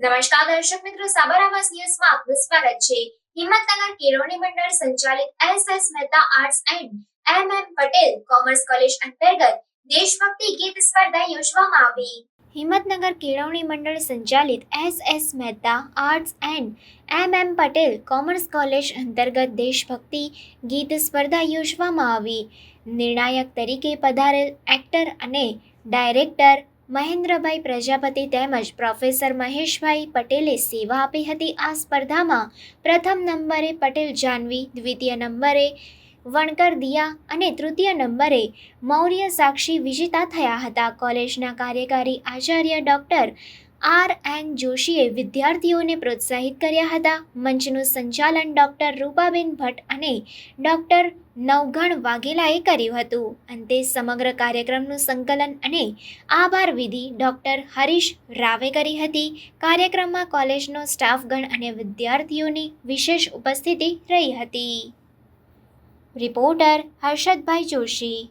નમસ્કાર દર્શક મિત્રો, સાબર આવાસ ન્યૂઝમાં આપનું સ્વાગત છે. હિંમતનગર કેળવણી મંડળ સંચાલિત S S Mehta arts and M M Patel commerce college અંતર્ગત દેશભક્તિ ગીત સ્પર્ધા યોજવામાં આવી. હિંમતનગર કેળવણી મંડળ સંચાલિત S S Mehta arts and M M Patel commerce college અંતર્ગત દેશભક્તિ ગીત સ્પર્ધા યોજવામાં આવી. નિર્ણાયક તરીકે પધારેલ એક્ટર અને ડાયરેક્ટર મહેન્દ્રભાઈ પ્રજાપતિ તેમજ પ્રોફેસર મહેશભાઈ પટેલે સેવા આપી હતી. આ સ્પર્ધામાં પ્રથમ નંબરે પટેલ જાનવી, દ્વિતીય નંબરે વણકર દિયા અને તૃતીય નંબરે મૌર્ય સાક્ષી વિજેતા થયા હતા. કોલેજના કાર્યકારી આચાર્ય ડૉક્ટર આર એન જોશીએ વિદ્યાર્થીઓને પ્રોત્સાહિત કર્યા હતા. મંચનું સંચાલન ડૉક્ટર રૂપાબેન ભટ્ટ અને ડૉક્ટર નવગણ વાઘેલાએ કર્યું હતું. અંતે સમગ્ર કાર્યક્રમનું સંકલન અને આભાર વિધિ ડૉક્ટર હરીશ રાવે કરી હતી. કાર્યક્રમમાં કોલેજનો સ્ટાફગણ અને વિદ્યાર્થીઓની વિશેષ ઉપસ્થિતિ રહી હતી. રિપોર્ટર હર્ષદભાઈ જોશી.